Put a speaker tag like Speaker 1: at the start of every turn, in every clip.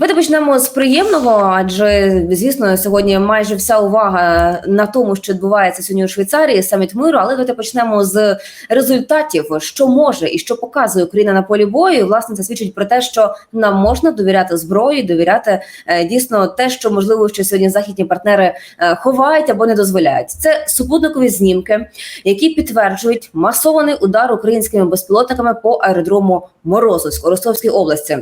Speaker 1: Давайте почнемо з приємного, адже звісно, сьогодні майже вся увага на тому, що відбувається сьогодні у Швейцарії, саміт миру. Але давайте почнемо з результатів, що може і що показує Україна на полі бою. Власне, це свідчить про те, що нам можна довіряти зброї, довіряти е, дійсно те, що можливо, що сьогодні західні партнери е, ховають або не дозволяють. Це супутникові знімки, які підтверджують масований удар українськими безпілотниками по аеродрому Морозовськ у області.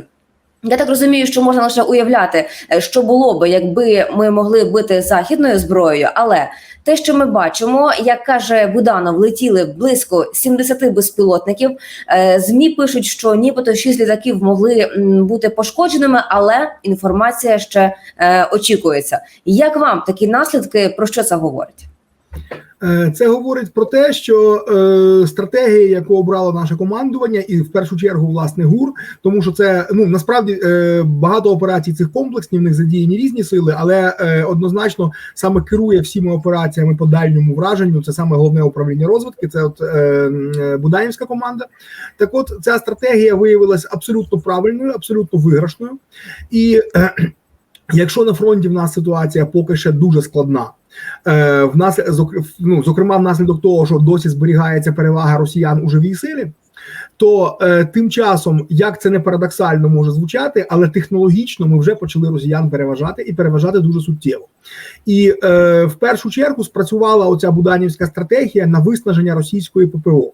Speaker 1: Я так розумію, що можна лише уявляти, е, що було би, якби ми могли бити західною зброєю. Але те, що ми бачимо, як каже Буданов, летіли близько 70 безпілотників. Е, Змі пишуть, що нібито 6 літаків могли бути пошкодженими, але інформація ще е, очікується. Як вам такі наслідки? Про що це говорить?
Speaker 2: Е, Це говорить про те, що е, стратегія, яку обрало наше командування, і в першу чергу власне ГУР, тому що це ну насправді е, багато операцій цих комплексні, в них задіяні різні сили, але е, однозначно саме керує всіма операціями по дальньому враженню. Це саме головне управління розвитки. Це от е, е, Буданівська команда. Так, от ця стратегія виявилася абсолютно правильною, абсолютно виграшною, і е, якщо на фронті в нас ситуація поки ще дуже складна. Е, в нас ну, зокрема, внаслідок того, що досі зберігається перевага росіян у живій силі, то е, тим часом, як це не парадоксально може звучати, але технологічно ми вже почали росіян переважати і переважати дуже суттєво. І е, в першу чергу спрацювала оця буданівська стратегія на виснаження російської ППО.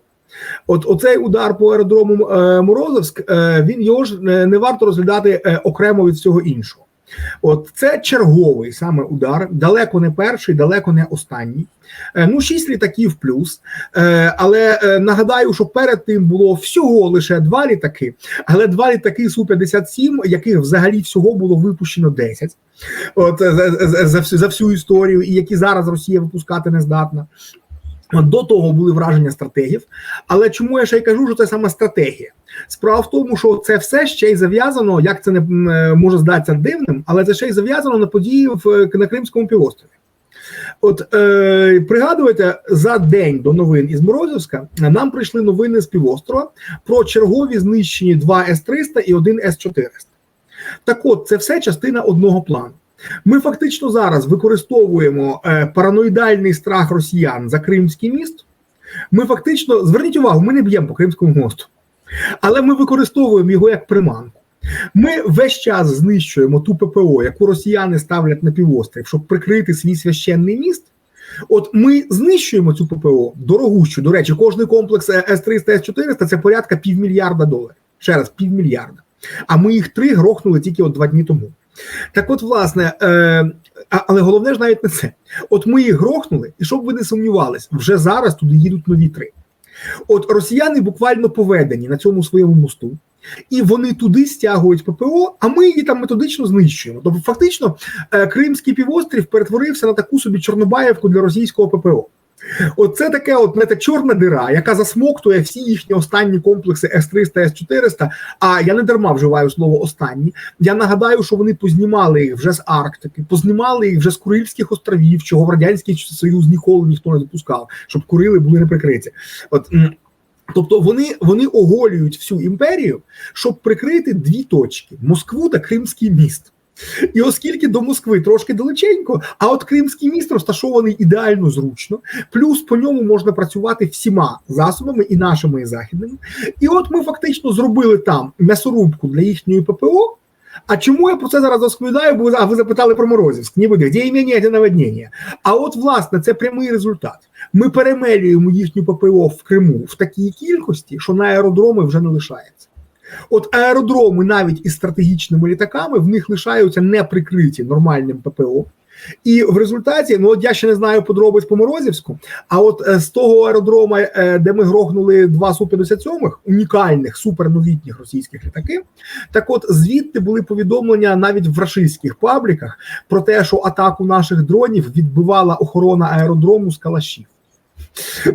Speaker 2: От оцей удар по аеродрому е, Морозовськ, е, він його ж не, не варто розглядати е, окремо від всього іншого. От це черговий саме удар, далеко не перший, далеко не останній. Е, Ну, шість літаків плюс. Е, Але е, нагадаю, що перед тим було всього лише два літаки, але два літаки Су-57, яких взагалі всього було випущено 10. От за, за, за, за всю історію, і які зараз Росія випускати не здатна. До того були враження стратегів. Але чому я ще й кажу, що це саме стратегія? Справа в тому, що це все ще й зав'язано, як це не е, може здатися дивним, але це ще й зав'язано на події в е, на Кримському півострові. От е, пригадуєте, за день до новин із Морозівська нам прийшли новини з півострова про чергові знищені два С-300 і один С-400. Так от, це все частина одного плану. Ми фактично зараз використовуємо е, параноїдальний страх росіян за Кримський міст. Ми фактично зверніть увагу, ми не б'ємо по Кримському мосту, але ми використовуємо його як приманку. Ми весь час знищуємо ту ППО, яку росіяни ставлять на півострів, щоб прикрити свій священний міст. От ми знищуємо цю ППО дорогущу. До речі, кожний комплекс С-300, С-400 це порядка півмільярда доларів. Ще раз, півмільярда. А ми їх три грохнули тільки от два дні тому. Так, от, власне, е, але головне ж навіть не це. От ми їх грохнули, і щоб ви не сумнівались, вже зараз туди їдуть нові три. От росіяни буквально поведені на цьому своєму мосту, і вони туди стягують ППО, а ми її там методично знищуємо. Тобто, фактично, е, Кримський півострів перетворився на таку собі Чорнобаївку для російського ППО. От це таке, от не чорна дира, яка засмоктує всі їхні останні комплекси С-300, С-400. А я не дарма вживаю слово останні. Я нагадаю, що вони познімали їх вже з Арктики, познімали їх вже з Курильських островів, чого в радянський Союз ніколи ніхто не допускав, щоб Курили були не прикриті. От Тобто вони, вони оголюють всю імперію, щоб прикрити дві точки: Москву та Кримський міст. І оскільки до Москви трошки далеченько, а от Кримський міст розташований ідеально зручно, плюс по ньому можна працювати всіма засобами, і нашими, і західними. І от ми фактично зробили там м'ясорубку для їхньої ППО. А чому я про це зараз розповідаю? Бо а ви запитали про Морозівськ, ніби де імені, де наведення. А от власне це прямий результат. Ми перемелюємо їхню ППО в Криму в такій кількості, що на аеродроми вже не лишається. От аеродроми навіть із стратегічними літаками в них лишаються не прикриті нормальним ППО. І в результаті, ну от я ще не знаю подробиць по Морозівську, а от е, з того аеродрома, е, де ми грохнули два Су-57, унікальних суперновітніх російських літаки, так от звідти були повідомлення навіть в рашистських пабліках про те, що атаку наших дронів відбивала охорона аеродрому з калашів.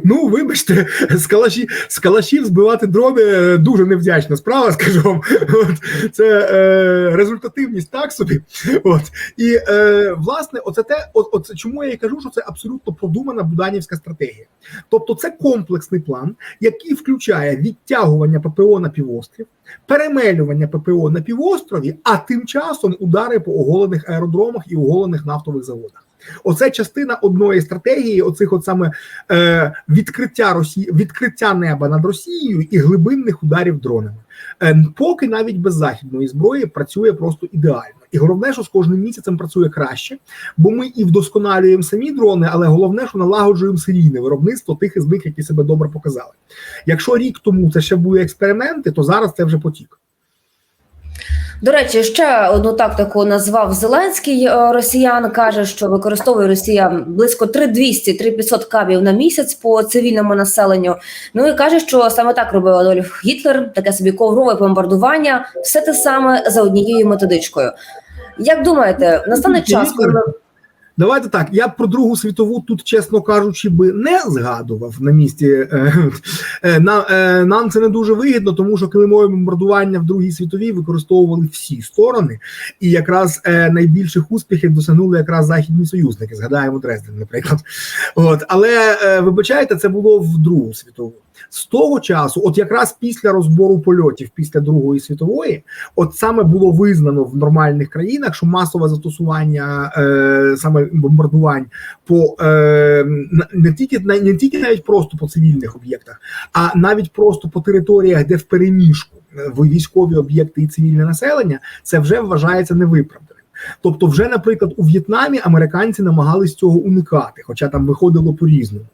Speaker 2: Ну, вибачте, з, калаші, з калашів збивати дрони дуже невдячна справа, скажу вам. От, це е, результативність так собі. От. І е, власне, оце те, от, от чому я і кажу, що це абсолютно продумана буданівська стратегія. Тобто, це комплексний план, який включає відтягування ППО на півострів, перемелювання ППО на півострові, а тим часом удари по оголених аеродромах і оголених нафтових заводах. Оце частина одної стратегії, оцих от саме е, відкриття Росії, відкриття неба над Росією і глибинних ударів дронами. Е, поки навіть без західної зброї працює просто ідеально. І головне, що з кожним місяцем працює краще, бо ми і вдосконалюємо самі дрони, але головне, що налагоджуємо серійне виробництво тих із них, які себе добре показали. Якщо рік тому це ще були експерименти, то зараз це вже потік.
Speaker 1: До речі, ще одну тактику назвав Зеленський е, росіян. каже, що використовує Росія близько 3200-3500 кабів на місяць по цивільному населенню. Ну і каже, що саме так робив Адольф Гітлер, таке собі коврове бомбардування, все те саме за однією методичкою. Як думаєте, настане час, коли
Speaker 2: Давайте так. Я про Другу світову тут, чесно кажучи, би не згадував на місці. Е, е, на, е, нам це не дуже вигідно, тому що килимове бомбардування в Другій світовій використовували всі сторони, і якраз найбільших успіхів досягнули якраз західні союзники. Згадаємо Дрезден, наприклад. От але вибачайте, це було в Другу світову. З того часу, от якраз після розбору польотів після Другої світової, от саме було визнано в нормальних країнах, що масове застосування е, саме бомбардувань по е, не тільки не тільки навіть просто по цивільних об'єктах, а навіть просто по територіях, де в переміжку в військові об'єкти і цивільне населення, це вже вважається невиправданим. Тобто, вже, наприклад, у В'єтнамі американці намагались цього уникати, хоча там виходило по різному.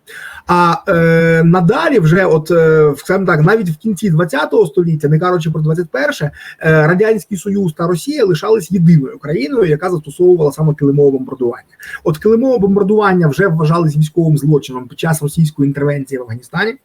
Speaker 2: А е, надалі, вже, от е, так, навіть в кінці 20-го століття, не кажучи про 21-е, е, радянський союз та Росія лишались єдиною країною, яка застосовувала саме килимове бомбардування. От килимове бомбардування вже вважались військовим злочином під час російської інтервенції в Афганістані.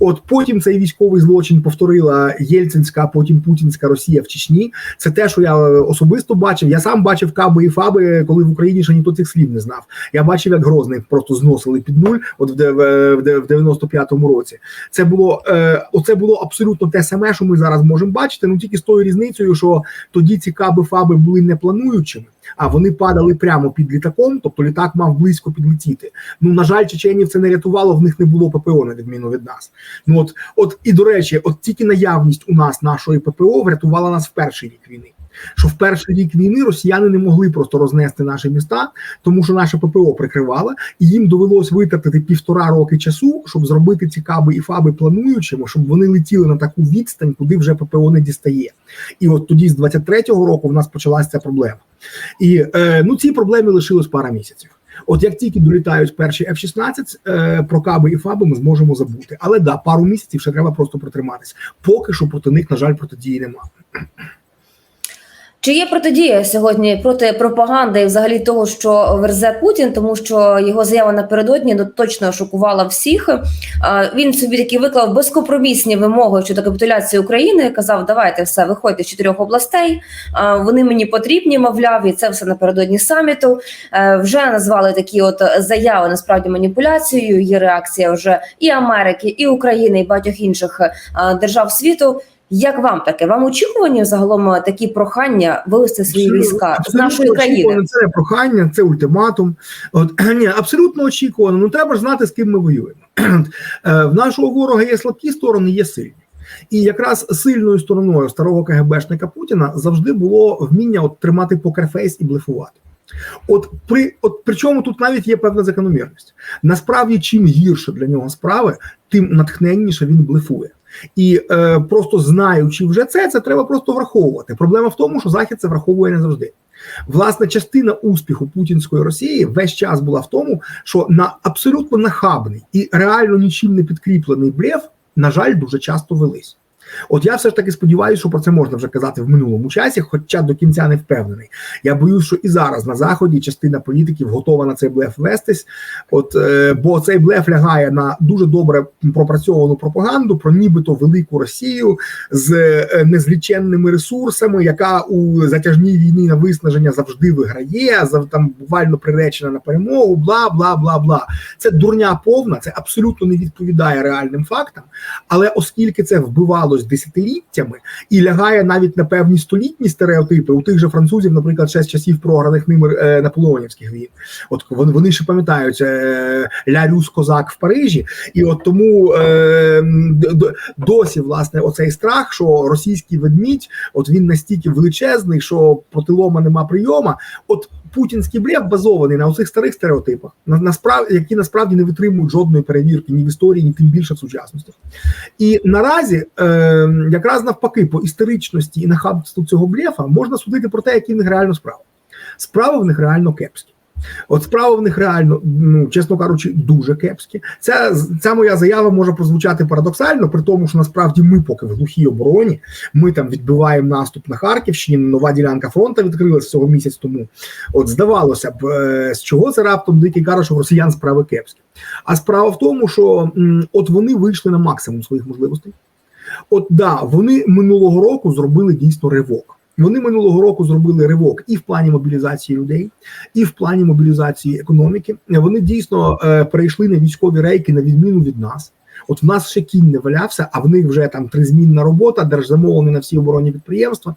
Speaker 2: От потім цей військовий злочин повторила Єльцинська, потім Путінська Росія в Чечні. Це те, що я особисто бачив. Я сам бачив каби і фаби, коли в Україні ще ніхто цих слів не знав. Я бачив, як Грозний просто зносили під нуль, от в, в, в 95-му році. Це було е, оце було абсолютно те саме, що ми зараз можемо бачити. Ну тільки з тою різницею, що тоді ці каби фаби були не плануючими. А вони падали прямо під літаком, тобто літак мав близько підлетіти. Ну на жаль, чеченів це не рятувало. В них не було ППО на відміну від нас. Ну от, от і до речі, от тільки наявність у нас нашої ППО врятувала нас в перший рік війни. Що в перший рік війни росіяни не могли просто рознести наші міста, тому що наше ППО прикривало, і їм довелось витратити півтора роки часу, щоб зробити ці каби і фаби плануючими, щоб вони летіли на таку відстань, куди вже ППО не дістає. І от тоді, з 23-го року, в нас почалася ця проблема. І е, ну ці проблеми лишилось пара місяців. От як тільки долітають перші F-16, е, про каби і фаби ми зможемо забути. Але да, пару місяців ще треба просто протриматись. Поки що проти них, на жаль, протидії немає.
Speaker 1: Чи є протидія сьогодні проти пропаганди і взагалі того, що верзе Путін, тому що його заява напередодні ну, точно шокувала всіх. Він собі таки виклав безкомпромісні вимоги щодо капітуляції України. Казав, давайте все, виходьте з чотирьох областей. Вони мені потрібні, мовляв, і це все напередодні саміту. Е, Вже назвали такі от заяви насправді маніпуляцією. Є реакція вже і Америки, і України, і багатьох інших е, держав світу. Як вам таке? Вам очікувані загалом такі прохання вивести свої війська з нашої країни?
Speaker 2: Це не прохання, це ультиматум. От ні, абсолютно очікувано. Ну треба ж знати, з ким ми воюємо. Е, В нашого ворога є слабкі сторони, є сильні. І якраз сильною стороною старого КГБшника Путіна завжди було вміння от тримати покерфейс і блефувати. От при от причому тут навіть є певна закономірність. Насправді, чим гірше для нього справи, тим натхненніше він блефує. І е, просто знаючи вже це, це треба просто враховувати. Проблема в тому, що Захід це враховує не завжди. Власне, частина успіху путінської Росії весь час була в тому, що на абсолютно нахабний і реально нічим не підкріплений брев, на жаль, дуже часто велись. От я все ж таки сподіваюся, що про це можна вже казати в минулому часі, хоча до кінця не впевнений. Я боюсь, що і зараз на заході частина політиків готова на цей блеф вестись. От е, бо цей блеф лягає на дуже добре пропрацьовану пропаганду про нібито велику Росію з е, незліченними ресурсами, яка у затяжній війні на виснаження завжди виграє, там буквально приречена на перемогу. Бла бла бла бла. Це дурня повна, це абсолютно не відповідає реальним фактам. Але оскільки це вбивалось десятиліттями і лягає навіть на певні столітні стереотипи у тих же французів, наприклад, ще з часів програних ними е, наполеонівських війн. От вони, вони ще пам'ятають е, Ля Рюс Козак в Парижі, і от тому е, досі власне оцей страх, що російський ведмідь, от він настільки величезний, що проти лома нема прийома. От путінський блеф базований на оцих старих стереотипах, на, насправді, які насправді не витримують жодної перевірки ні в історії, ні тим більше в сучасності. І наразі, е, якраз навпаки, по історичності і нахабству цього блефа можна судити про те, які в них реально справи. Справи в них реально кепські. От справи в них реально, ну чесно кажучи, дуже кепські. Ця, ця моя заява може прозвучати парадоксально, при тому, що насправді ми поки в глухій обороні. Ми там відбиваємо наступ на Харківщині. Нова ділянка фронту відкрилася цього місяць тому. От здавалося б, е, з чого це раптом дикий каже, що росіян справи кепські. А справа в тому, що от вони вийшли на максимум своїх можливостей. От да, вони минулого року зробили дійсно ривок. Вони минулого року зробили ривок і в плані мобілізації людей, і в плані мобілізації економіки. Вони дійсно е, перейшли на військові рейки на відміну від нас. От в нас ще кінь не валявся, а в них вже там тризмінна робота, держзамовлення на всі оборонні підприємства.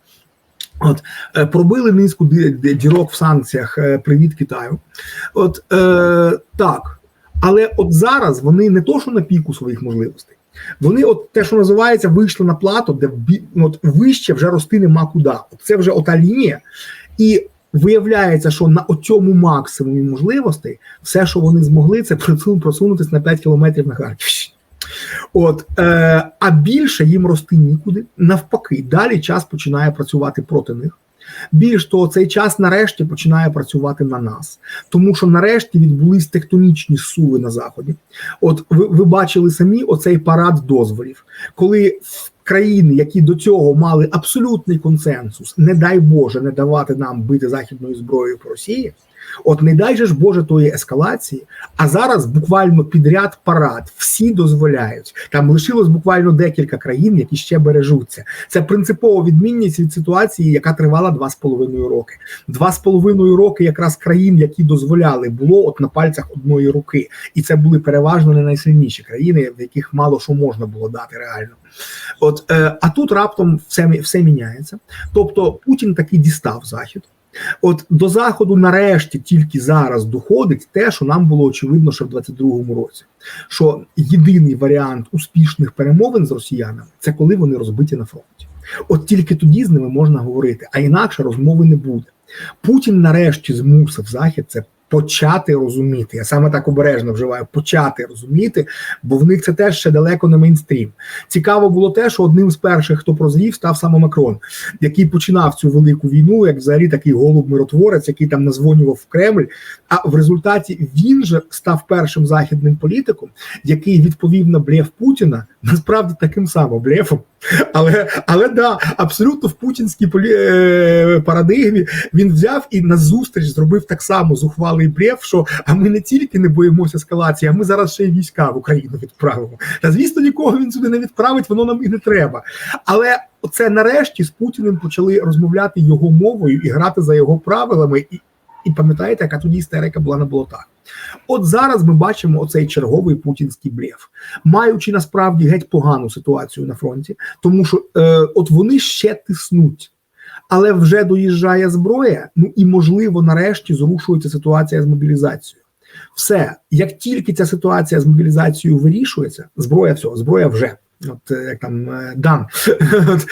Speaker 2: От е, пробили низку ді- ді- дірок в санкціях. Е, привіт Китаю. От е, так. Але от зараз вони не то, що на піку своїх можливостей. Вони, от те, що називається, вийшли на плато, де от вище вже рости нема куди. От це вже ота лінія, і виявляється, що на цьому максимумі можливостей все, що вони змогли, це просунутися на 5 кілометрів на Харківщині. От, е, а більше їм рости нікуди. Навпаки, далі час починає працювати проти них. Більш того, цей час нарешті починає працювати на нас, тому що нарешті відбулись тектонічні суви на заході. От ви, ви бачили самі оцей парад дозволів, коли країни, які до цього мали абсолютний консенсус, не дай Боже, не давати нам бити західною зброєю по Росії. От не дай же ж Боже тої ескалації, а зараз буквально підряд парад всі дозволяють. Там лишилось буквально декілька країн, які ще бережуться. Це принципова відмінність від ситуації, яка тривала два з половиною роки. Два з половиною роки якраз країн, які дозволяли, було от на пальцях одної руки, і це були переважно не найсильніші країни, в яких мало що можна було дати реально. От е, а тут раптом все все міняється. Тобто Путін таки дістав захід. От до заходу, нарешті, тільки зараз доходить те, що нам було очевидно ще в 22-му році. Що єдиний варіант успішних перемовин з росіянами це коли вони розбиті на фронті. От тільки тоді з ними можна говорити, а інакше розмови не буде. Путін нарешті змусив захід це почати розуміти. Я саме так обережно вживаю почати розуміти, бо в них це теж ще далеко не мейнстрім. Цікаво було те, що одним з перших, хто прозрів, став саме Макрон, який починав цю велику війну, як взагалі такий голуб-миротворець, який там назвонював в Кремль. А в результаті він же став першим західним політиком, який відповів на блеф Путіна насправді таким самим блефом. Але але да, абсолютно в путінській полі... е, парадигмі він взяв і на зустріч зробив так само зухвалий блеф, що а ми не тільки не боїмося ескалації, а ми зараз ще й війська в Україну відправимо. Та звісно, нікого він сюди не відправить, воно нам і не треба. Але це нарешті з Путіним почали розмовляти його мовою і грати за його правилами. І, і пам'ятаєте, яка тоді істерика була на болотах. От зараз ми бачимо оцей черговий путінський блеф, маючи насправді геть погану ситуацію на фронті, тому що е, от вони ще тиснуть. Але вже доїжджає зброя. Ну і можливо, нарешті зрушується ситуація з мобілізацією. Все, як тільки ця ситуація з мобілізацією вирішується, зброя все, зброя вже. От е, як там е, дан От,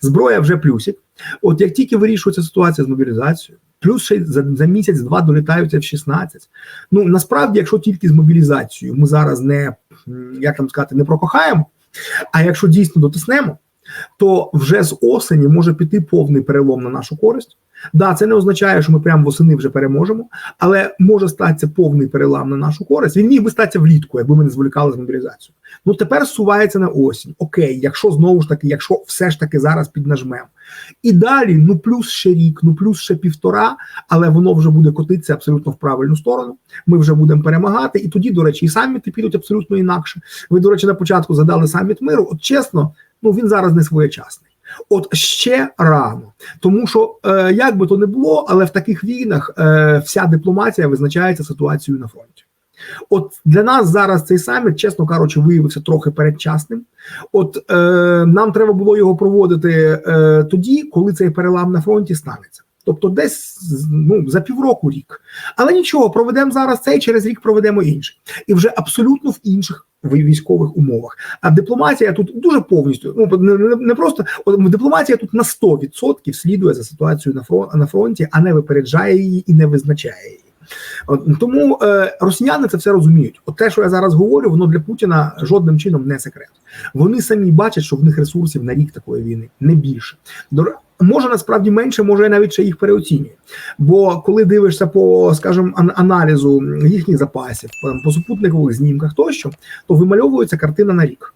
Speaker 2: зброя вже плюсик. От як тільки вирішується ситуація з мобілізацією, плюс ще за, за місяць-два долітаються в 16. Ну насправді, якщо тільки з мобілізацією ми зараз не як там сказати, не прокохаємо, а якщо дійсно дотиснемо, то вже з осені може піти повний перелом на нашу користь. Да, це не означає, що ми прямо восени вже переможемо, але може статися повний перелам на нашу користь. Він міг би статися влітку, якби ми не зволікали з мобілізацією. Ну тепер сувається на осінь. Окей, якщо знову ж таки, якщо все ж таки зараз піднажмемо. І далі, ну плюс ще рік, ну плюс ще півтора, але воно вже буде котитися абсолютно в правильну сторону. Ми вже будемо перемагати. І тоді, до речі, і саміти підуть абсолютно інакше. Ви, до речі, на початку задали саміт миру. От чесно, ну він зараз не своєчасний. От ще рано, тому що е, як би то не було, але в таких війнах е, вся дипломатія визначається ситуацією на фронті. От для нас зараз цей саміт, чесно кажучи, виявився трохи передчасним. От е, нам треба було його проводити е, тоді, коли цей перелам на фронті станеться. Тобто, десь ну за півроку рік. Але нічого, проведемо зараз цей, через рік проведемо інший, і вже абсолютно в інших військових умовах. А дипломатія тут дуже повністю ну не, не, просто от, дипломатія тут на 100% слідує за ситуацією на фронт на фронті, а не випереджає її і не визначає її. Тому е, росіяни це все розуміють. От те, що я зараз говорю, воно для Путіна жодним чином не секрет. Вони самі бачать, що в них ресурсів на рік такої війни не більше. Може насправді менше, може я навіть ще їх переоцінює. Бо коли дивишся по, скажімо, аналізу їхніх запасів, по, по супутникових знімках тощо, то вимальовується картина на рік.